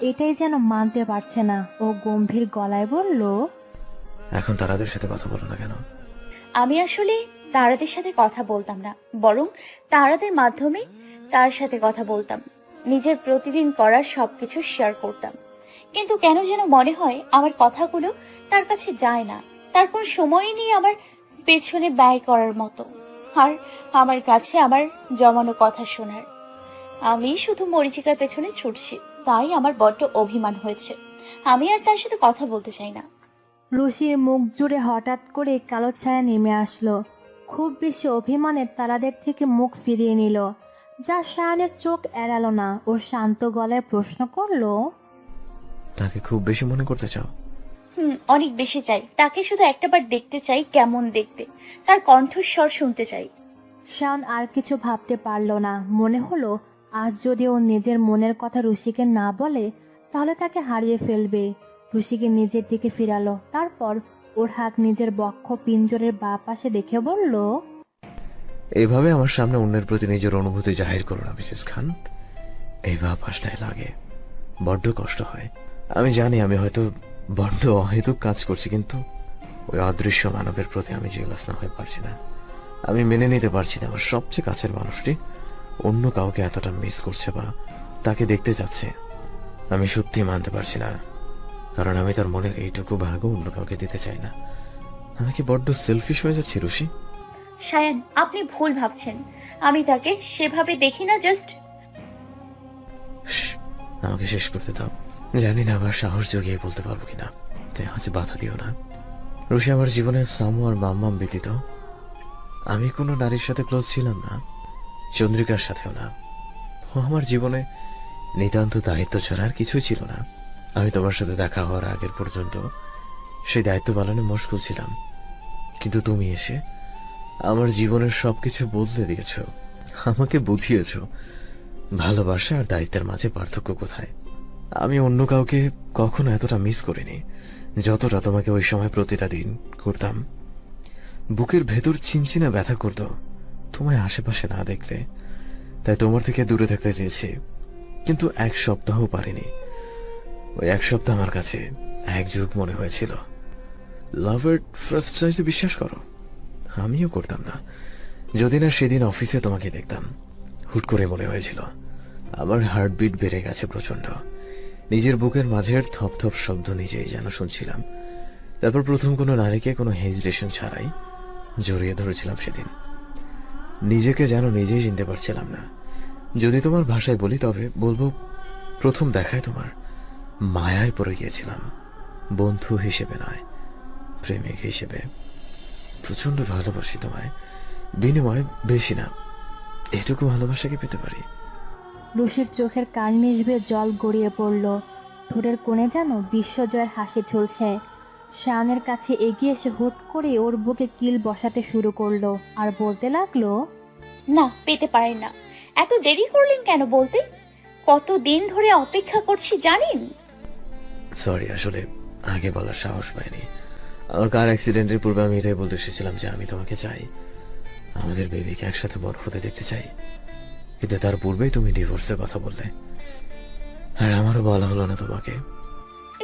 এটাই যেন মানতে পারছে না। ও গম্ভীর গলায় বলল এখন তারাদের সাথে কথা বলো না কেন? আমি আসলে তারাদের সাথে কথা বলতাম না বরং তারাদের মাধ্যমে তার সাথে কথা বলতাম। নিজের প্রতিদিন করা সবকিছু শেয়ার করতাম। কিন্তু কেন যেন মনে হয় আমার কথাগুলো তার কাছে যায় না। তার কোন সময়ই নেই আমার পেছনে ব্যয় করার মতো। আর আমার কাছে আমার জমানো কথা শোনার। আমি শুধু মরিচিকার পেছনে ছুটছি তাই আমার বড্ড অভিমান হয়েছে। আমি আর তার সাথে কথা বলতে চাই না। রুশির মুখ জুড়ে হঠাৎ করে কালো ছায়া নেমে আসলো। খুব বেশি অভিমানে তারাদের থেকে মুখ ফিরিয়ে নিল যা শায়ানের চোখ এড়ালো না। ও শান্ত গলায় প্রশ্ন করল তাকে খুব বেশি মনে করতে চাও? হুম অনেক বেশি চাই। তাকে শুধু একটাবার দেখতে চাই কেমন দেখতে। তার কণ্ঠস্বর শুনতে চাই। শান আর কিছু ভাবতে পারল না। মনে হলো আজ যদি ও নিজের মনের কথা রুশিকে না বলে তাহলে তাকে হারিয়ে ফেলবে। রুশিকে নিজের দিকে ফিরালো। তারপর ওর হাত নিজের বক্ষ পিঞ্জরের বা পাশে দেখে বলল এভাবে আমার সামনে অন্যের প্রতি নিজের অনুভূতি জাহির করো না মিসেস খান। এই ভাবটাই লাগে। বড্ড কষ্ট হয়। আমি জানি আমি হয়তো বড্ড অহেতুক কাজ করছি কিন্তু ওই অদৃশ্য মানবের প্রতি আমি জেলাস না হয়ে পারছি না। আমি মেনে নিতে পারছি না। আমার সবচেয়ে কাছের মানুষটি অন্য কাউকে এতটা মিস করছে বা তাকে দেখতে যাচ্ছে আমি সত্যি মানতে পারছি না। কারণ আমি তার মনের এইটুকু ভাগও অন্য কাউকে দিতে চাই না। আমি কি বড্ড সেলফিশ হয়ে যাচ্ছি রুশি সায়ান আপনি ভুল ভাবছেন। আমি তাকে সেভাবে দেখি না জাস্ট আমাকে শেষ করতে দাও। জানি না আবার সাহস জগিয়ে বলতে পারব কিনা। তাই আজ বাধা দিও না। রুশি আমার জীবনে সামু আর মাম্মাম ব্যতীত আমি কোনো নারীর সাথে ক্লোজ ছিলাম না, চন্দ্রিকার সাথেও না। ও আমার জীবনে নিতান্ত দায়িত্ব ছাড়া আর কিছুই ছিল না। আমি তোমার সাথে দেখা হওয়ার আগের পর্যন্ত সেই দায়িত্ব পালনে মশগুল ছিলাম। কিন্তু তুমি এসে আমার জীবনের সবকিছু বদলে দিয়েছ। আমাকে বুঝিয়েছো। ভালোবাসা আর দায়িত্বের মাঝে পার্থক্য কোথায়? আমি অন্য কাউকে কখনো এতটা মিস করিনি, যতটা তোমাকে ওই সময় প্রতিটা দিন করতাম। বুকের ভেতর চিনচিনা ব্যথা করত, তোমায় আশেপাশে না দেখলে। তাই তোমার থেকে দূরে থাকতে চেয়েছি, কিন্তু এক সপ্তাহ পারিনি। ওই এক সপ্তাহ আমার কাছে এক যুগ মনে হয়েছিল। লাভার ফার্স্ট চাইতে বিশ্বাস করো, আমিও করতাম না। যদি না সেদিন অফিসে তোমাকে দেখতাম, হুট করে মনে হয়েছিল, আমার হার্টবিট বেড়ে গেছে প্রচণ্ড নিজের বুকের মাঝের থপথপ শব্দ নিজেই যেন শুনছিলাম। তারপর প্রথম কোনো নারীকে কোনো হেজিটেশন ছাড়াই জড়িয়ে ধরেছিলাম সেদিন। নিজেকে যেন নিজেই চিনতে পারছিলাম না। যদি তোমার ভাষায় বলি, তবে বলব প্রথম দেখায় তোমার মায়ায় পড়ে গিয়েছিলাম। বন্ধু হিসেবে নয়, প্রেমিক হিসেবে। প্রচণ্ড ভালোবাসি তোমায়। বিনিময় বেশি না, এটুকু ভালোবাসা কি পেতে পারি? রুশির চোখের কান মিশবে জল গড়িয়ে পড়ল। ঠোঁটের কোণে যেন বিশ্বজয়ের হাসি ঝুলছে। শায়ানের কাছে এগিয়ে এসে হুট করে ওর বুকে কিল বসাতে শুরু করল। আর বলতে লাগল না পেতে পারেন না। এত দেরি করলেন কেন বলতে? কত দিন ধরে অপেক্ষা করছি জানেন? সরি আসলে আগে বলার সাহস পাইনি। আমার কার অ্যাক্সিডেন্টের পূর্বে আমি এটাই বলতে এসেছিলাম যে আমি তোমাকে চাই। আমাদের বেবিকে একসাথে বড় হতে দেখতে চাই। কিন্তু তার পূর্বেই তুমি ডিভোর্সের কথা বললে। আর আমারও বলা হলো না তোমাকে।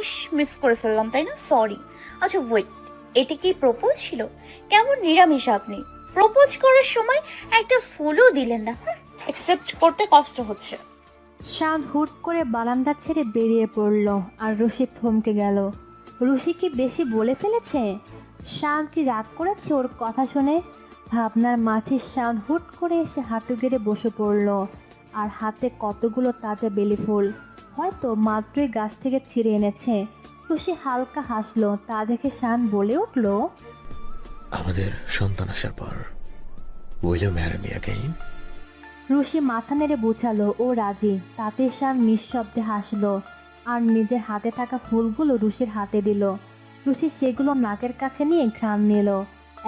ইস মিস করে ফেললাম তাই না? সরি আচ্ছা ওয়েট এটা কি প্রপোজ ছিল? কেমন নিরামিষ আপনি? প্রপোজ করার সময় একটা ফুলও দিলেন না অ্যাকসেপ্ট করতে কষ্ট হচ্ছে। শান হুট করে বারান্দা ছেড়ে বেরিয়ে পড়ল আর রুশি থমকে গেল। রুশি কি বেশি বলে ফেলেছে? শান কি রাগ করেছে ওর কথা শুনে? ভাবনার মাঝে শান হুট করে এসে হাঁটু গেড়ে বসে পড়ল। আর হাতে কতগুলো তাজা বেলি ফুল হয়তো মাত্রই গাছ থেকে ছিঁড়ে এনেছে। রুশি হালকা হাসলো তা দেখে শান বলে উঠল আমাদের সন্তান আসার পর will you marry me again Rushi মাথা নেড়ে বুঝালো ও রাজি। তাতে শান নিঃশব্দে হাসলো আর নিজের হাতে থাকা ফুলগুলো রুশির হাতে দিল। রুশি সেগুলো নাকের কাছে নিয়ে ঘ্রাণ নিল।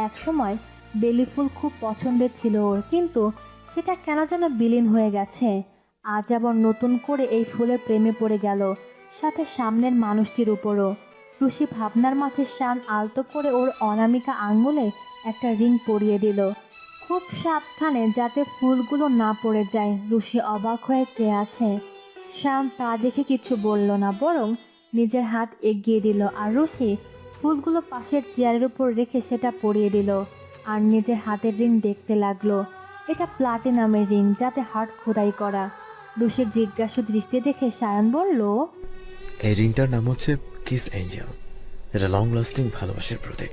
একসময় বেলি ফুল খুব পছন্দের ছিল ওর, কিন্তু সেটা কেন যেন বিলীন হয়ে গেছে। আজ আবার নতুন করে এই ফুলের প্রেমে পড়ে গেল, সাথে সামনের মানুষটির উপরও। রুশি ভাবনার মাঝে শান আলতো করে ওর অনামিকা আঙ্গুলে একটা রিং পরিয়ে দিল। খুব সাবধানে যাতে ফুলগুলো না পড়ে যায় রুশি অবাক হয়ে চেয়ে আছে। শ্যাম তা দেখে কিছু বলল না, বরং নিজের হাত এগিয়ে দিল আর রুশি ফুলগুলো পাশের চেয়ারের উপর রেখে সেটা পরিয়ে দিল। আর নিজের হাতের রিং দেখতে লাগল। এটা প্লাটিনামের রিং যাতে হার্ট খোদাই করা। রুশির জিজ্ঞাসু দৃষ্টি দেখে সায়ন বলল, এই রিংটার নাম হচ্ছে কিস এঞ্জেল। এটা লং লাস্টিং ভালোবাসার প্রতীক।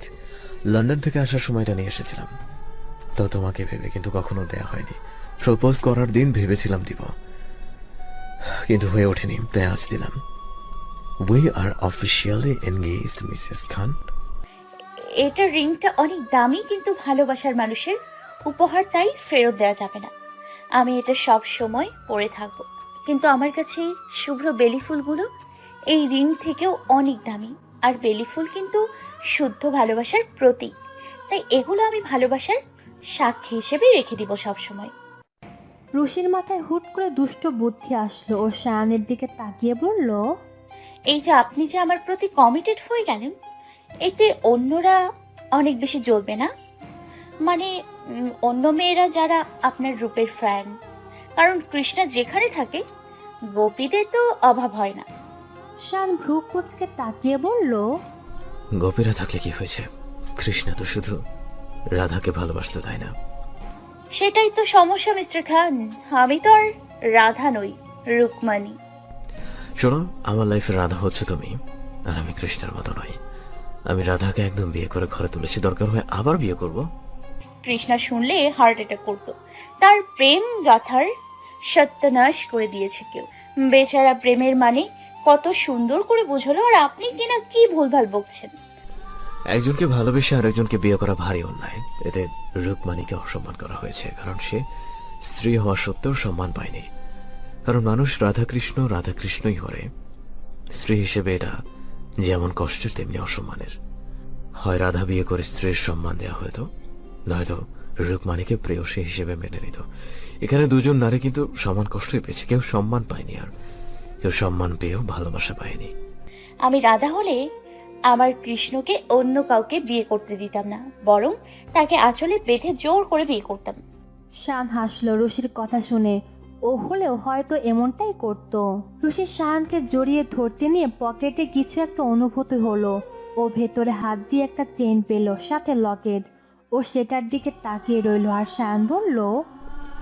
লন্ডন থেকে আসার সময়টা নিয়ে এসেছিলাম। তো তোমাকে ভেবে কিন্তু কখনো দেয়া হয়নি। প্রপোজ করার দিন ভেবেছিলাম দিব। কিন্তু হয়ে ওঠেনি, তাই আজ দিলাম। We are officially engaged Mrs Khan এটা রিংটা অনেক দামি কিন্তু ভালোবাসার মানুষের উপহার তাই ফেরত দেওয়া যাবে না। আমি এটা সব সময় পরে থাকব। কিন্তু আমার কাছে এই শুভ্র বেলি ফুলগুলো এই রিং থেকেও অনেক দামি। আর বেলি ফুল কিন্তু শুদ্ধ ভালোবাসার প্রতীক। তাই এগুলো আমি ভালোবাসার সাক্ষী হিসেবে রেখে দিব সব সময়। রুশির মাথায় হুট করে দুষ্ট বুদ্ধি আসলো ও সায়নের দিকে তাকিয়ে বলল এই যে আপনি যে আমার প্রতি কমিটেড হয়ে গেলেন এতে অন্যরা অনেক বেশি জ্বলবে না? মানে অন্য মেয়েরা যারা আপনার রূপের ফ্যান কারণ কৃষ্ণা যেখানে থাকে গোপীদের তো অভাব হয় না। শান ভ্রু কুচকে তাকিয়ে বলল গোপীরা থাকলে কি হয়েছে? কৃষ্ণা তো শুধু রাধাকে ভালোবাসতে তাই না। সেটাই তো সমস্যা মিস্টার খান। আমি তো আর রাধা নই রুকমানি শোনো আমার লাইফে রাধা হচ্ছে তুমি আর আমি কৃষ্ণের মতো নই। আমি রাধাকে একদম বিয়ে করে ঘরে তুলেছি। দরকার হয় আবার বিয়ে করব। কৃষ্ণা শুনলে হার্ট অ্যাটাক করতো। তার প্রেম গাথার সত্যনাশ করে দিয়েছে কেউ। বেচারা প্রেমের মানে কত সুন্দর করে বুঝলো আর আপনি কিনা কি ভুলভাল বকছেন। একজনকে ভালোবেসে আর একজনকে বিয়ে করা ভারী অন্যায়। এতে রুকমানিকে অসম্মান করা হয়েছে কারণ সে স্ত্রী হওয়া সত্ত্বেও সম্মান পায়নি। কারণ মানুষ রাধাকৃষ্ণ রাধাকৃষ্ণই করে স্ত্রী হিসেবে এটা যেমন কষ্টের তেমনি অসম্মানের। হয় রাধা বিয়ে করে স্ত্রীর সম্মান দেওয়া হতো নয়তো রুকমানিকে প্রেয়সী হিসেবে মেনে নিত। এখানে দুজন নারী কিন্তু সমান কষ্টই পেয়েছে কেউ সম্মান পায়নি আর কেউ সম্মান পেয়েও ভালোবাসা পায়নি। আমি রাধা হলে আমার কৃষ্ণকে অন্য কাউকে বিয়ে করতে দিতাম না বরং তাকে আঁচলে বেঁধে জোর করে বিয়ে করতাম। শান হাসলো রশির কথা শুনে ও হলেও হয়তো এমনটাই করত। রুশি শায়ানকে জড়িয়ে ধরতে নিয়ে পকেটে কিছু একটা অনুভূতি হলো। ও ভেতরে হাত দিয়ে একটা চেন পেল সাথে লকেট। ও সেটার দিকে তাকিয়ে রইল আর শায়ান বলল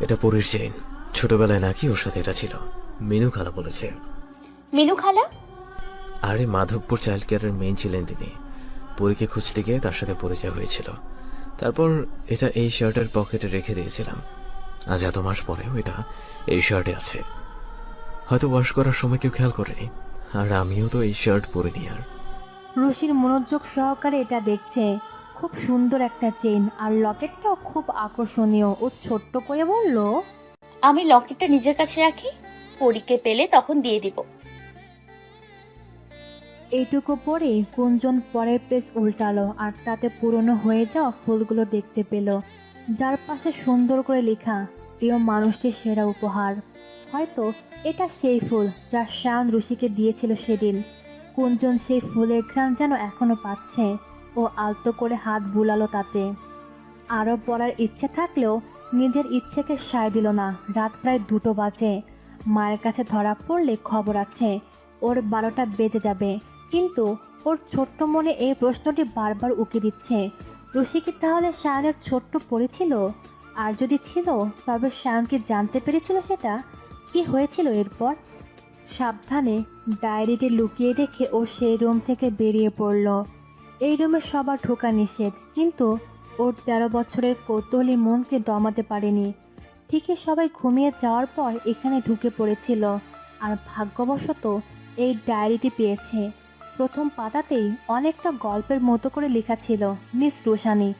এটা পরীর চেইন ছোটবেলায় নাকি ওর সাথে এটা ছিল? মিনু খালা বলেছে। মিনু খালা? আরে মাধবপুর চাইল্ড কেয়ারের মেইন ছিলেন তিনি। পরীকে খুঁজতে গিয়ে তার সাথে পরিচয় হয়েছিল। তারপর এটা এই শার্টের পকেটে রেখে দিয়েছিলাম। আজ এত মাস পরেও এটা এই শার্টে আছে। হয়তো ওয়াশ করার সময় কেউ খেয়াল করেনি। আর আমিও তো এই শার্ট পরিনি আর। রুশির মনোযোগ সহকারে এটা দেখছে। খুব সুন্দর একটা চেন আর লকেটটাও খুব আকর্ষণীয়। ও ছোট্ট করে বলল আমি লকেটটা নিজের কাছে রাখি পরীকে পেলে তখন দিয়ে দিব। এইটুকু পরে কুঞ্জন পরের পেজ উল্টালো। আর তাতে পুরনো হয়ে যাওয়া ফুলগুলো দেখতে পেল। যার পাশে সুন্দর করে লেখা প্রিয় মানুষটির সেরা উপহার। হয়তো এটা সেই ফুল যা শান ঋষিকে দিয়েছিল সেদিন। কুঞ্জন সেই ফুলের ঘ্রাণ যেন এখনও পাচ্ছে ও আলতো করে হাত বুলালো তাতে। আরও পড়ার ইচ্ছে থাকলেও নিজের ইচ্ছেকে সায় দিল না। রাত প্রায় দুটো বাজে। মায়ের কাছে ধরা পড়লে খবর আছে, ওর বারোটা বেজে যাবে। কিন্তু ওর ছোট্ট মনে এই প্রশ্নটি বারবার উকি দিচ্ছে। রশি কি তাহলে শায়নের ছোট্ট পড়েছিল আর যদি ছিল, তবে শায়ন কি জানতে পেরেছিল সেটা। কি হয়েছিল এরপর? সাবধানে ডায়েরিটি লুকিয়ে রেখে ও সেই রুম থেকে বেরিয়ে পড়ল। এই রুমে সবার ঢোকা নিষেধ, কিন্তু ওর তেরো বছরের কৌতূহলী মনকে দমাতে পারেনি। ঠিকই সবাই ঘুমিয়ে যাওয়ার পর এখানে ঢুকে পড়েছিল। আর ভাগ্যবশত এই ডায়েরিটি পেয়েছে। প্রথম পাতাতেই অনেকটা গল্পের মতো করে লেখা ছিল, মিস রোশানি,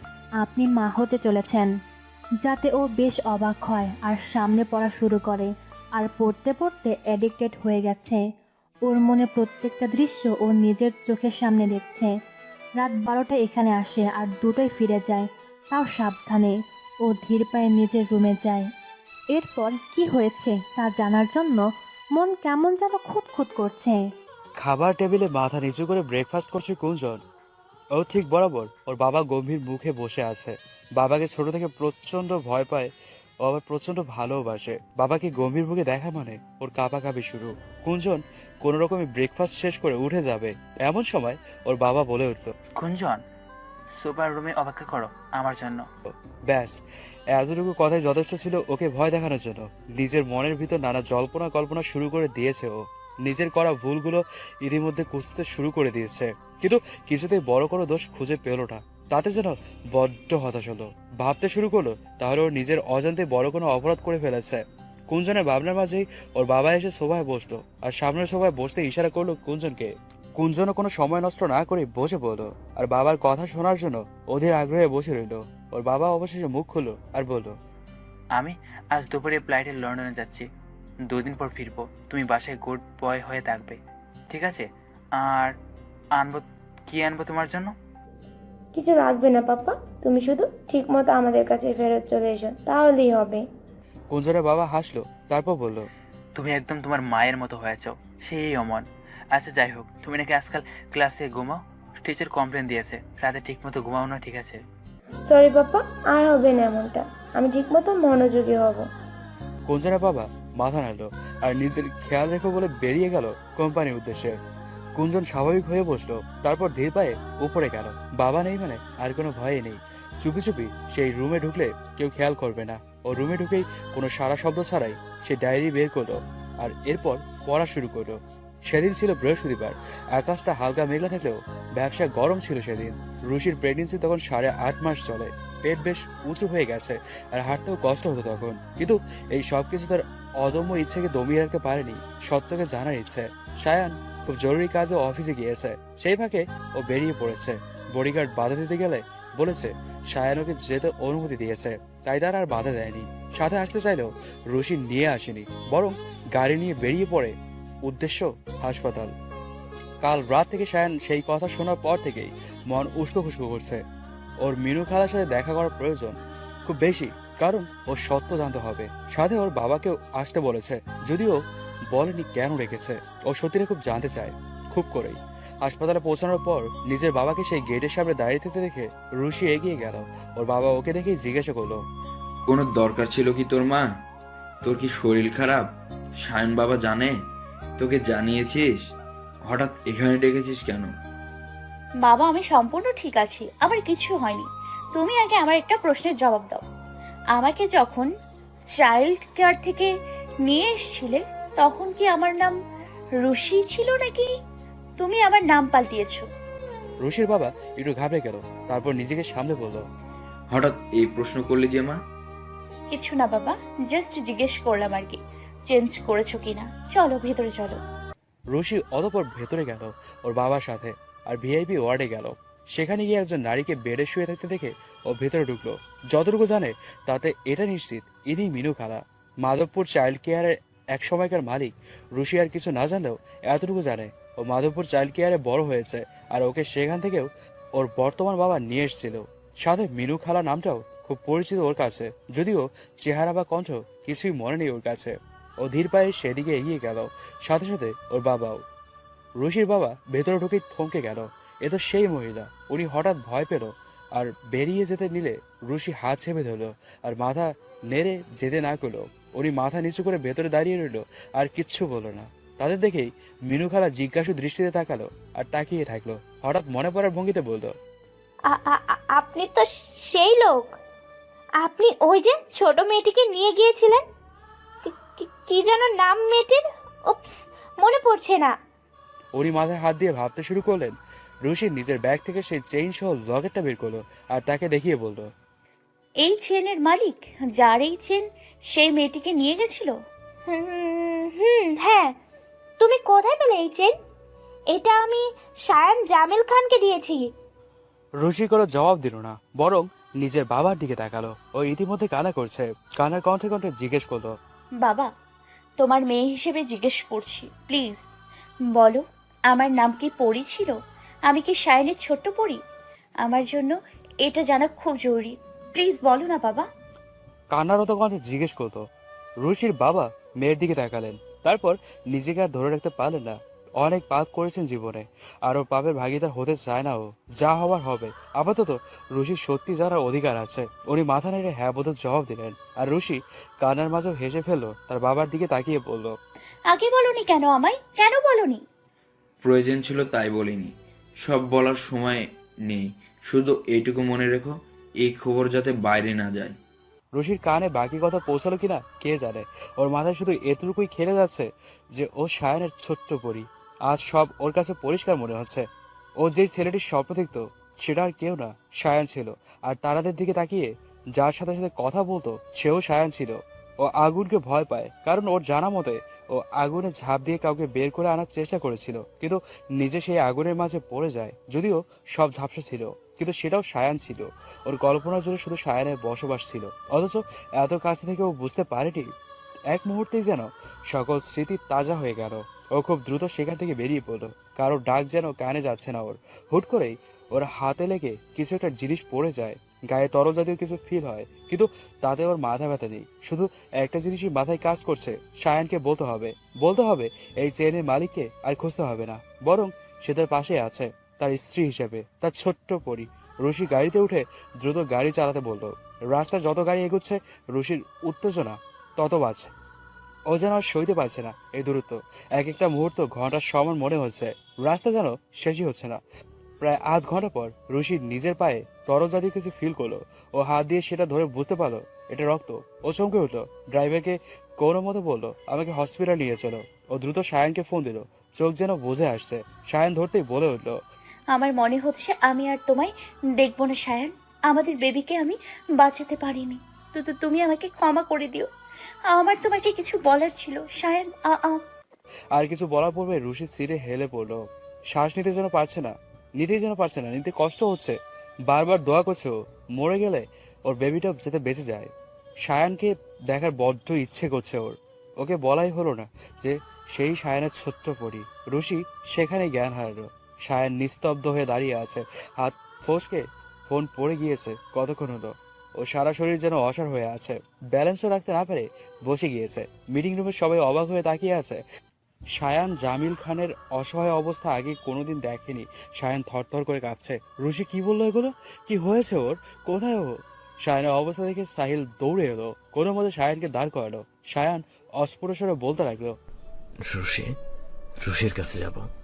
আপনি মা হতে চলেছেন। যাতে ও বেশ অবাক হয় আর সামনে পড়া শুরু করে। আর পড়তে পড়তে অ্যাডিক্টেড হয়ে গেছে। ওর মনে প্রত্যেকটা দৃশ্য ও নিজের চোখের সামনে দেখছে। রাত বারোটা এখানে আসে আর দুটোই ফিরে যায়। তাও সাবধানে। ও ধীর পায়ে নিজের রুমে যায়। এরপর কি হয়েছে তা জানার জন্য মন কেমন যেন খুঁতখুত করছে। খাবার টেবিলে মাথা নিচু করে ব্রেকফাস্ট করছে কুঞ্জন ও ঠিক বরাবর। ওর বাবা গম্ভীর মুখে বসে আছে। বাবাকে ছোট থেকে প্রচণ্ড ভয় পায়। ও আবার প্রচণ্ড ভালোবাসে। বাবাকে গম্ভীর মুখে দেখা মানে ওর কাঁপাকাঁপি শুরু। কুঞ্জন কোনো রকমে ব্রেকফাস্ট শেষ করে উঠে যাবে। এমন সময় ওর বাবা বলে উঠল কুঞ্জন সুপার রুমে অপেক্ষা করো আমার জন্য। ব্যাস এতটুকু কথাই যথেষ্ট ছিল ওকে ভয় দেখানোর জন্য। নিজের মনের ভিতর নানা জল্পনা কল্পনা শুরু করে দিয়েছে ও। নিজের করা ভুলগুলো ইতিমধ্যে খুঁজতে শুরু করে দিয়েছে। কিন্তু কিছুতেই বড় কোনো দোষ খুঁজে পেল না। তাতে যেন বড্ড হতাশ হলো। ভাবতে শুরু করল, তাহলে ওর নিজের অজান্তে বড় কোনো অপরাধ করে ফেলেছে। কুঞ্জনের ভাবনার মাঝেই ওর বাবা এসে সোফায় বসল আর সামনের সোফায় বসতে ইশারা করল কুঞ্জনকে। কুঞ্জনও কোনো সময় নষ্ট না করে বসে পড়ল আর বাবার কথা শোনার জন্য অধীর আগ্রহে বসে রইল। ওর বাবা অবশেষে মুখ খুললো আর বলল, আমি আজ দুপুরে ফ্লাইটে লন্ডনে যাচ্ছি। দুদিন পর ফিরবো। তুমি বাসায় গুড বয় হয়ে থাকবে। ঠিক আছে? আর আনব কি আনব তোমার জন্য? কিছু লাগবে না পাপা তুমি শুধু ঠিক মতো আমাদের কাছে ফেরত চলে এসো তাহলেই হবে। কুঞ্জনের বাবা হাসলো তারপর বলল তুমি একদম তোমার মায়ের মতো হয়েছ সেই অমন। আচ্ছা যাই হোক তুমি নাকি আজকাল ক্লাসে ঘুমাও? টিচার কমপ্লেন দিয়েছে রাতে ঠিক মতো ঘুমাও না ঠিক আছে? সরি পাপা আর হবে না এমনটা। আমি ঠিক মতো মনোযোগী হব। কুঞ্জনের বাবা মাথা নাড়লো আর নিজের খেয়াল রেখো বলে বেরিয়ে গেল কোম্পানির উদ্দেশ্যে। কুঞ্জন স্বাভাবিক হয়ে বসল। তারপর ধীর পায়ে উপরে গেল বাবা নেই মানে আর কোনো ভয়ে নেই। চুপি চুপি সেই রুমে ঢুকলে কেউ খেয়াল করবে না। ও রুমে ঢুকেই কোনো সারা শব্দ ছাড়াই সে ডায়েরি বের করল আর এরপর পড়া শুরু করল। সেদিন ছিল বৃহস্পতিবার। আকাশটা হালকা মেঘলা থাকলেও ব্যবসা গরম ছিল সেদিন। রুশির প্রেগনেন্সি তখন সাড়ে আট মাস চলে। পেট বেশ উঁচু হয়ে গেছে আর হাঁটতেও কষ্ট হতো তখন। কিন্তু এই সবকিছু তার অদম্য ইচ্ছেকে দমিয়ে রাখতে পারেনি। সত্যকে জানার ইচ্ছে। সায়ান খুব জরুরি কাজে অফিসে গিয়েছে। সেই ফাঁকে ও বেরিয়ে পড়েছে। বডিগার্ড বাধা দিতে গেলে বলেছে সায়ান ওকে যেতে অনুমতি দিয়েছে, তাই তার আর বাধা দেয়নি। সাথে আসতে চাইলেও রশি নিয়ে আসেনি, বরং গাড়ি নিয়ে বেরিয়ে পড়ে উদ্দেশ্য হাসপাতাল। কাল রাত থেকে সায়ান সেই কথা শোনার পর থেকেই মন উস্কো খুস্কো করছে। ওর মিনু খালার সাথে দেখা করার প্রয়োজন খুব বেশি, কারণ ওর সত্য জানতে হবে। সাথে ওর বাবাকেও আসতে বলেছে, যদিও বলেনি কেন রেখেছে। ও সত্যিটা খুব জানতে চায় খুব করেই। হাসপাতালে পৌঁছানোর পর নিজের বাবাকে সেই গেটের সামনে দাঁড়িয়ে থাকতে দেখে রুশি এগিয়ে গেল। ওর বাবা ওকে দেখেই জিজ্ঞাসা করল কোনো দরকার ছিল কি তোর মা? তোর কি শরীর খারাপ? সায়ন বাবা জানে? তোকে জানিয়েছিস? হঠাৎ এখানে ডেকেছিস কেন? বাবা আমি সম্পূর্ণ ঠিক আছি আমার কিছু হয়নি। তুমি আগে আমার একটা প্রশ্নের জবাব দাও। আমাকে যখন চাইল্ড কেয়ার থেকে নিয়ে এসেছিলে তখন কি আমার নাম রুশি ছিল নাকি? তুমি আমার নাম পাল্টিয়েছো। রুশির বাবা একটু ঘাবড়ে গেল তারপর নিজেকে সামনে বলল হঠাৎ এই প্রশ্ন করলি যে মা? কিছু না বাবা জাস্ট জিজ্ঞেস করলাম আর কি চেঞ্জ করেছ কিনা। চলো ভেতরে চলো। রশি অতপর ভেতরে গেল ওর বাবার সাথে আর ভিআইপি ওয়ার্ডে গেল। সেখানে গিয়ে একজন নারীকে বেডে শুয়ে থাকতে দেখে ও ভেতরে ঢুকলো। যতটুকু জানে তাতে এটা নিশ্চিত ইনি মিনু খালা। মাধবপুর চাইল্ড কেয়ারের এক সময়কার মালিক। রুশি আর কিছু না জানলেও এতটুকু জানে, ও মাধবপুর চাইল্ড কেয়ারে বড় হয়েছে আর ওকে সেখান থেকেও ওর বর্তমান বাবা নিয়ে এসেছিল। সাথে মিনু খালা নামটাও খুব পরিচিত ওর কাছে, যদিও চেহারা বা কণ্ঠ কিছুই মনে নেই ওর কাছে। ও ধীর পায়ে সেদিকে এগিয়ে গেল, সাথে সাথে ওর বাবাও। রুশির বাবা ভেতরে ঢুকে থমকে গেল। এ তো সেই মহিলা, উনি হঠাৎ ভয় পেল আর বেরিয়ে যেতে নিলে রুশি হাত ছেপে ধরলো আর মাথা নেড়ে যেতে না করল। উনি মাথা নিচু করে ভেতরে দাঁড়িয়ে রইল আর কিচ্ছু বলল না। তাদের দেখেই মিনু খালা জিজ্ঞাসু দৃষ্টিতে তাকালো আর তাকিয়ে থাকল। হঠাৎ মনে পড়ার ভঙ্গিতে বলতো আপনি তো সেই লোক। আপনি ওই যে ছোট মেয়েটিকে নিয়ে গিয়েছিলেন? কি- কি- কি যেন নাম মেয়েটির? উপস মনে পড়ছে না। উনি মাথায় হাত দিয়ে ভাবতে শুরু করলেন। রুশি নিজের ব্যাগ থেকে সেই চেইন সহ লকেটটা বের করল আর তাকে দেখিয়ে বলল এই চেনের মালিক যার এই চেন সেই মেয়েটিকে নিয়ে গেছিল? হুম হ্যাঁ। তুমি কোথায় পেলে এই চেন? এটা আমি সায়ান জামিল খানকে দিয়েছি। রুশি কোনো জবাব দিল না বরং নিজের বাবার দিকে তাকালো ও ইতিমধ্যে কানা করছে। কানার কণ্ঠে কণ্ঠে জিজ্ঞেস করল বাবা তোমার মেয়ে হিসেবে জিজ্ঞেস করছি প্লিজ। বলো আমার নাম কি পরি ছিল? আমি কি শায়নের ছোট্ট পরি? আমার জন্য এটা জানা খুব জরুরি। প্লিজ বলো না বাবা। কান্নার মতো কণ্ঠে জিজ্ঞেস করতো। রুশির বাবা মেয়ের দিকে তাকালেন। তারপর নিজেকে আর ধরে রাখতে পারলেন না। অনেক পাপ করেছেন জীবনে। আর ও পাপের ভাগিদার হতে চায় না ও। যা হবার হবে। আপাতত রুশির সত্যি যারা অধিকার আছে। উনি মাথা নেড়ে হ্যাঁ বোধক জবাব দিলেন। আর রুশি কান্নার মাঝেও হেসে ফেলল। তার বাবার দিকে তাকিয়ে বলল আগে বলনি কেন আমায়? কেন বলনি? প্রয়োজন ছিল তাই বলিনি। সব বলার সময় নেই। শুধু এইটুকু মনে রেখো এই খবর যাতে বাইরে না যায়। রুশির কানে বাকি কথা পৌঁছালো কিনা কে জানে? ওর মাথায় শুধু এতটুকুই খেলে যাচ্ছে যে ও সায়নের ছোট্ট পরি। আজ সব ওর কাছে পরিষ্কার মনে হচ্ছে। ও যেই ছেলেটির স্বপ্ন দেখত, সেটা আর কেউ না, সায়ন ছিল। আর তারাদের দিকে তাকিয়ে যার সাথে সাথে কথা বলতো, সেও সায়ন ছিল। ও আগুনকে ভয় পায়, কারণ ওর জানা মতে ও আগুনে ঝাঁপ দিয়ে কাউকে বের করে আনার চেষ্টা করেছিল। কিন্তু নিজে সেই আগুনের মাঝে পড়ে যায়, যদিও সব ঝাপসা ছিল। কিন্তু সেটাও সায়ান ছিল। ওর কল্পনা জুড়ে শুধু সায়ানের বসবাস ছিল। অথচ এত কাছ থেকে ও বুঝতে পারেনি। এক মুহূর্তেই যেন সকল স্মৃতি তাজা হয়ে গেল। ও খুব দ্রুত সেখান থেকে বেরিয়ে পড়ল। কারও ডাক যেন কানে যাচ্ছে না ওর। হুট করেই ওর হাতে লেগে কিছু একটা জিনিস পড়ে যায়। গায়ে তরল জাতীয় কিছু ফিল হয়। কিন্তু তাতে ওর মাথা ব্যথা নেই। শুধু একটা জিনিসই মাথায় কাজ করছে। সায়ানকে বলতে হবে। বলতে হবে, এই চেনের মালিককে আর খুঁজতে হবে না। বরং সে তার পাশে আছে। তার স্ত্রী হিসেবে, তার ছোট্ট পরি। রুশি গাড়িতে উঠে দ্রুত গাড়ি চালাতে বলল রাস্তায় যত গাড়ি এগুচ্ছে, রুশির উত্তেজনা তত বাড়ছে। ও যেন আর সইতে পারছে না এই দূরত্ব। এক একটা মুহূর্ত ঘণ্টার সমান মনে হচ্ছে। রাস্তা যেন শেষই হচ্ছে না। প্রায় আধ ঘণ্টা পর রুশি নিজের পায়ে তরল জাতীয় কিছু ফিল করল ও হাত দিয়ে সেটা ধরে বুঝতে পারল, এটা রক্ত। ও চমকে উঠল, ড্রাইভারকে কোনো মতো বলল, আমাকে হসপিটাল নিয়ে চলো। ও দ্রুত সায়নকে ফোন দিল। চোখ যেন বুঝে আসছে। সায়ন ধরতেই বলে উঠল আমার মনে হচ্ছে আমি আর তোমায় দেখব না, সায়ান। আমাদের বেবিকে আমি বাঁচাতে পারিনি। তো তুমি আমাকে ক্ষমা করে দিও। আমার তোমাকে কিছু বলার ছিল, সায়ান, আ আর কিছু বলার পূর্বে রুশি সিরে হেলে পড়ল। শ্বাস নিতে যেন পারছে না, নিতেই যেন পারছে না, নিতে কষ্ট হচ্ছে। বারবার দোয়া করছে মরে গেলে ওর বেবিটা যাতে বেঁচে যায়। সায়ানকে দেখার বড্ড ইচ্ছে করছে ওর। ওকে বলাই হলো না যে, সেই সায়ানের ছোট্ট পরি। রুশি সেখানে জ্ঞান হারালো। সায়ান নিস্তব্ধ হয়ে দাঁড়িয়ে আছে। হাত ফসকে ফোন পড়ে গিয়েছে, কতক্ষণ হলো? ও সারা শরীর যেন অসার হয়ে আছে। ব্যালেন্সও রাখতে না পেরে বসে গিয়েছে। মিটিং রুমে সবাই অবাক হয়ে তাকিয়ে আছে। সায়ান জামিল খানের অসহায় অবস্থা আগে কোনোদিন দেখেনি। সায়ান থরথর করে কাঁপছে। রুশি কি বলল এগুলো? কি হয়েছে ওর? কোথায় ও? সায়ানের অবস্থা দেখে সাহিল দৌড়ে এলো। কোনো মতে সায়ানকে দাঁড় করালো। সায়ান অস্ফুটস্বরে বলতে লাগল রুশি রুশির কাছে যাব।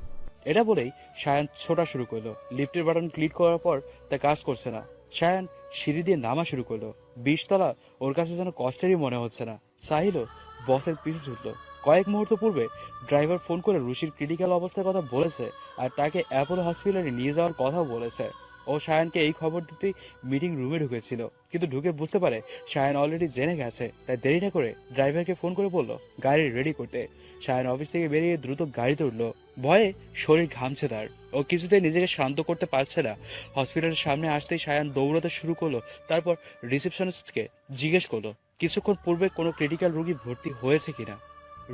এটা বলেই সায়ান ছোটা শুরু করল। লিফটের বাটন ক্লিক করার পর তা কাজ করছে না। সায়ান সিঁড়ি দিয়ে নামা শুরু করল। বিশতলা, ওর কাছে যেন কষ্টেরই মনে হচ্ছে না। সাহিলও বসের পিছু ছুটলো। কয়েক মুহূর্ত পূর্বে ড্রাইভার ফোন করে রুশির ক্রিটিক্যাল অবস্থার কথা বলেছে আর তাকে অ্যাপোলো হসপিটালে নিয়ে যাওয়ার কথাও বলেছে। ও সায়ানকে এই খবর দিতেই মিটিং রুমে ঢুকেছিল। কিন্তু ঢুকে বুঝতে পারে সায়ান অলরেডি জেনে গেছে। তাই দেরি না করে ড্রাইভারকে ফোন করে বলল, গাড়ি রেডি করতে। সায়ান অফিস থেকে বেরিয়ে দ্রুত গাড়িতে উঠল। ভয়ে শরীর ঘামছে তার। ও কিছুতেই নিজেকে শান্ত করতে পারছে না। হসপিটালের সামনে আসতেই সায়ান দৌড়াতে শুরু করল, তারপর রিসেপশনিস্টকে জিজ্ঞেস করল, কিছুক্ষণ পূর্বে কোনো ক্রিটিক্যাল রোগী ভর্তি হয়েছে কিনা?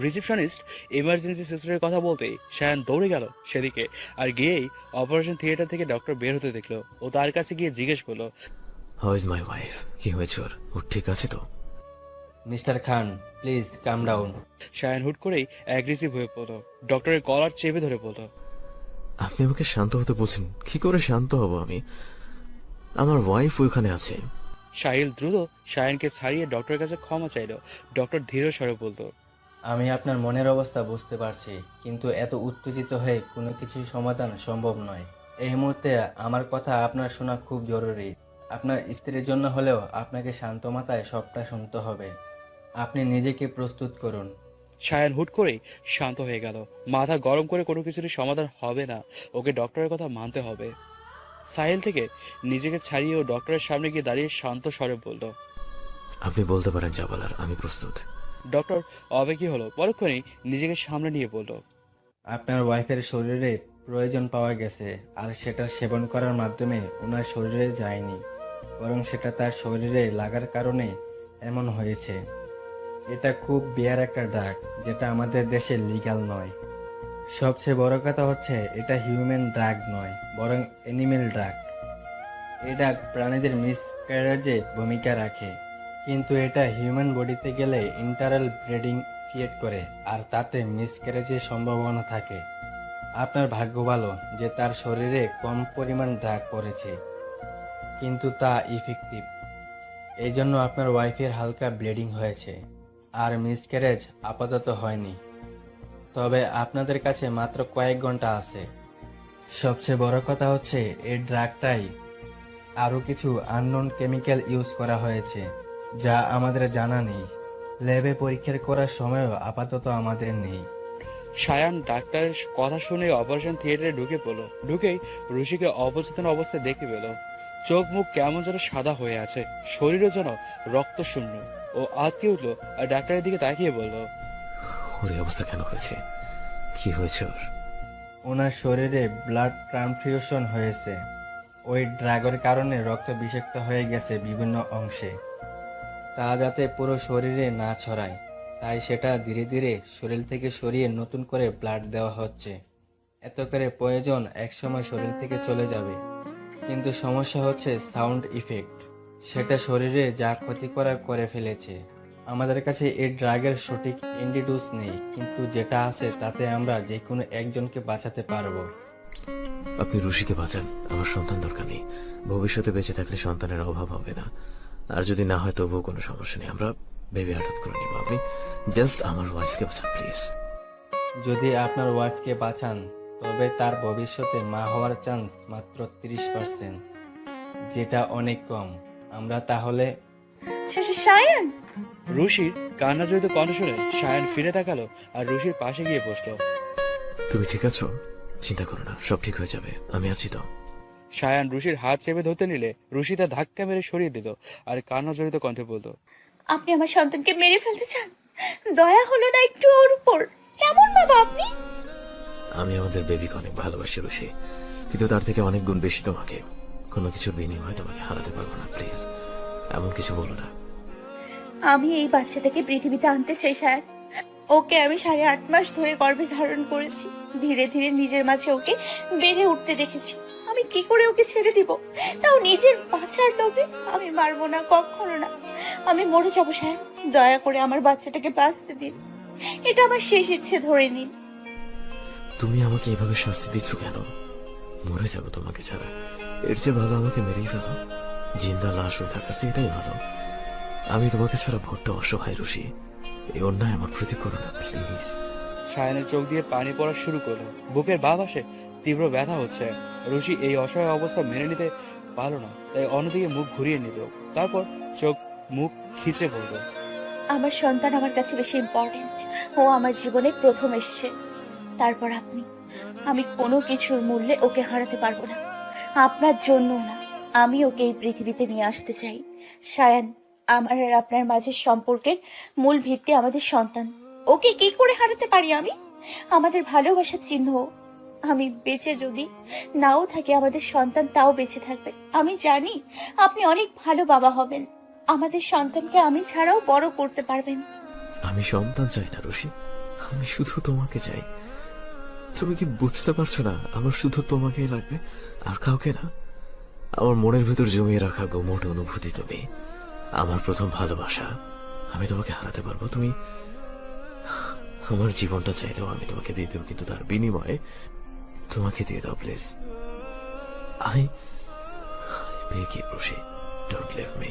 রিসেপশনিস্ট ইমার্জেন্সি সিস্টারের কথা বলতেই সায়ান দৌড়ে গেল সেদিকে আর গিয়েই অপারেশন থিয়েটার থেকে ডক্টর বের হতে দেখল ও তার কাছে গিয়ে জিজ্ঞেস করল হাউ ইজ মাই ওয়াইফ কি হয়েছে ওর? ঠিক আছে তো? Mister Khan please calm down Sayan হুট করেই অ্যাগ্রেসিভ হয়ে পড়ল। ডক্টরের কলার চেপে ধরে বলল আপনি আমাকে শান্ত হতে বলছেন। কি করে শান্ত হব আমি? আমার ওয়াইফ ওইখানে আছে। সাহিল দ্রুত সায়ানকে ছাড়িয়ে ডক্টরের কাছে ক্ষমা চাইলো। ডক্টর ধীর স্বরে বলতো আমি আপনার মনের অবস্থা বুঝতে পারছি কিন্তু এত উত্তেজিত হয়ে কোনো কিছুই সমাধান সম্ভব নয়। এই মুহূর্তে আমার কথা আপনার শোনা খুব জরুরি। আপনার স্ত্রীর জন্য হলেও আপনাকে শান্ত মাথায় সবটা শুনতে হবে। আপনি নিজেকে প্রস্তুত করুন। সায়ান হুট করেই শান্ত হয়ে গেল। মাথা গরম করে কোনো কিছুরই সমাধান হবে না। ওকে ডক্টরের কথা মানতে হবে। সাহেল থেকে নিজেকে ছাড়িয়ে ও ডক্টরের সামনে গিয়ে দাঁড়িয়ে শান্ত স্বরে বলল আপনি বলতে পারেন যা বলার আমি প্রস্তুত। ডক্টর অবেগী হলো পরক্ষণেই নিজেকে সামনে নিয়ে বলল আপনার ওয়াইফের শরীরে প্রয়োজন পাওয়া গেছে আর সেটা সেবন করার মাধ্যমে ওনার শরীরে যায়নি বরং সেটা তার শরীরে লাগার কারণে এমন হয়েছে। এটা খুব বিয়ার একটা ড্রাগ যেটা আমাদের দেশে লিগ্যাল নয়। সবচেয়ে বড় কথা হচ্ছে, এটা হিউম্যান ড্রাগ নয়, বরং অ্যানিমেল ড্রাগ এই ড্রাগ প্রাণীদের মিসক্যারেজে ভূমিকা রাখে, কিন্তু এটা হিউম্যান বডিতে গেলে ইন্টারাল ব্রিডিং ক্রিয়েট করে, আর তাতে মিসক্যারেজের সম্ভাবনা থাকে। আপনার ভাগ্য ভালো যে তার শরীরে কম পরিমাণ ড্রাগ পড়েছে, কিন্তু তা ইফেক্টিভ এই জন্য আপনার ওয়াইফের হালকা ব্লিডিং হয়েছে। আর মিসক্যারেজ আপাতত হয়নি। তবে আপনাদের কাছে মাত্র কয়েক ঘণ্টা আছে। সবচেয়ে বড় কথা হচ্ছে, এই ড্রাগটাই আরও কিছু আননোন কেমিক্যাল ইউজ করা হয়েছে, যা আমাদের জানা নেই। ল্যাবে পরীক্ষা করার সময়ও আপাতত আমাদের নেই। সায়ান ডাক্তারের কথা শুনে অপারেশন থিয়েটারে ঢুকে পড়ল। ঢুকেই ঋষিকে অবচেতন অবস্থায় দেখে পেল। চোখ মুখ কেমন যেন সাদা হয়ে আছে। শরীরও যেন রক্ত শূন্য ও আটকে উঠল? আর ডাক্তারের দিকে তাকিয়ে বলল। ওর এই অবস্থা কেন হয়েছে? কি হয়েছে ওর? ওনার শরীরে ব্লাড ট্রান্সফিউশন হয়েছে। ওই ড্রাগের কারণে রক্ত বিষাক্ত হয়ে গেছে বিভিন্ন অংশে। তা যাতে পুরো শরীরে না ছড়ায় তাই সেটা ধীরে ধীরে শরীর থেকে সরিয়ে নতুন করে ব্লাড দেওয়া হচ্ছে। এত করে প্রয়োজন একসময় শরীর থেকে চলে যাবে। কিন্তু সমস্যা হচ্ছে সাউন্ড ইফেক্ট সেটা শরীরে যা ক্ষতি করার করে ফেলেছে। আমাদের কাছে এই ড্রাগের সঠিক অ্যান্টিডোজ নেই কিন্তু যেটা আছে তাতে আমরা যে কোনো একজনকে বাঁচাতে পারব। আপনি ঋষিকে বাঁচান আমার সন্তান দরকার নেই। ভবিষ্যতে বেঁচে থাকলে সন্তানের অভাব হবে না। আর যদি না হয় তবুও কোনো সমস্যা নেই আমরা বেবি হঠাৎ করে নিব। আপনি জাস্ট আমার ওয়াইফকে বাঁচান প্লিজ যদি আপনার ওয়াইফকে বাঁচান তবে তার ভবিষ্যতে মা হওয়ার চান্স মাত্র তিরিশ পার্সেন্ট যেটা অনেক কম। আমরা তাহলে সায়ান? ঋষির কান্না জড়িত কণ্ঠ শুনে সায়ান ফিরে তাকালো আর রুশির পাশে গিয়ে বসল। তুমি ঠিক আছো? চিন্তা করো না সব ঠিক হয়ে যাবে। আমি আছি তো। সায়ান রুশির হাত চেপে ধরতে নিলে ঋষি তা ধাক্কা মেরে সরিয়ে দিল আর কান্না জড়িত কণ্ঠে বলল আপনি আমার সন্তানকে মেরে ফেলতে চান? দয়া হলো না একটু ওর উপর। কেমন বাবা আপনি? আমি আমাদের বেবিকে অনেক ভালোবাসি ঋষি। কিন্তু তার থেকে অনেক গুণ বেশি তোমাকে। কোনো কিছুর বিনিময়ে তোমাকে হারাতে পারব না প্লিজ এমন কিছু বলো না। আমি এই বাচ্চাটাকে পৃথিবীতে আনতে চাই সায়ান ওকে আমি সাড়ে আট মাস ধরে গর্ভে ধারণ করেছি। ধীরে ধীরে নিজের মাঝে ওকে বেড়ে উঠতে দেখেছি। আমি কি করে ওকে ছেড়ে দিব? তাও নিজের বাচ্চার লোভে আমি মারবো না কখনো না। আমি মরে যাব স্যার। দয়া করে আমার বাচ্চাটাকে বাঁচতে দিন। এটা আমার শেষ ইচ্ছে ধরে নিন। তুমি আমাকে এভাবে শাস্তি দিচ্ছ কেন? মরে যাব তোমাকে ছাড়া। এর চেয়ে ভালো আমাকে মেরেই ফেলো। জিন্দা লাশ হয়ে থাকার চেয়ে এটাই ভালো। আমি তোমাকে ছাড়া ভোট্ট অসহায় ঋষি এই অন্যায় আমার প্রতি করো না প্লিজ। সায়ানের চোখ দিয়ে পানি পড়া শুরু করল। বুকের বা পাশে তীব্র ব্যথা হচ্ছে। ঋষি এই অসহায় অবস্থা মেনে নিতে পারল না তাই অন্যদিকে মুখ ঘুরিয়ে নিল। তারপর চোখ মুখ খিচে পড়ল। আমার সন্তান আমার কাছে বেশি ইম্পর্টেন্ট ও আমার জীবনে প্রথম এসছে। তারপর আপনি আমি কোনো কিছুর মূল্যে ওকে হারাতে পারব না। আপনার জন্য না। আমি ওকে এই পৃথিবীতে নিয়ে আসতে চাই। সায়ান, আমার আর আপনার মাঝের সম্পর্কের মূল ভিত্তি আমাদের সন্তান। ওকে কি করে হারাতে পারি আমি? আমাদের ভালোবাসার চিহ্ন। আমি বেঁচে যদি নাও থাকি, আমাদের সন্তান তাও বেঁচে থাকবে। আমি জানি আপনি অনেক ভালো বাবা হবেন। আমাদের সন্তানকে আমি ছাড়াও বড় করতে পারবেন। আমি সন্তান চাই না ঋষি আমি শুধু তোমাকে চাই। তুমি কি বুঝতে পারছ না? আমার শুধু তোমাকেই লাগবে, আর কাউকে না। আমার মনের ভেতর জমিয়ে রাখা গোমট অনুভূতি তুমি। আমার প্রথম ভালোবাসা। আমি তোমাকে হারাতে পারব। তুমি আমার জীবনটা চাইলেও আমি তোমাকে দিয়ে দেবো, কিন্তু তার বিনিময়ে তোমাকে দিয়ে দাও, please. I beg you Rishi. Don't leave me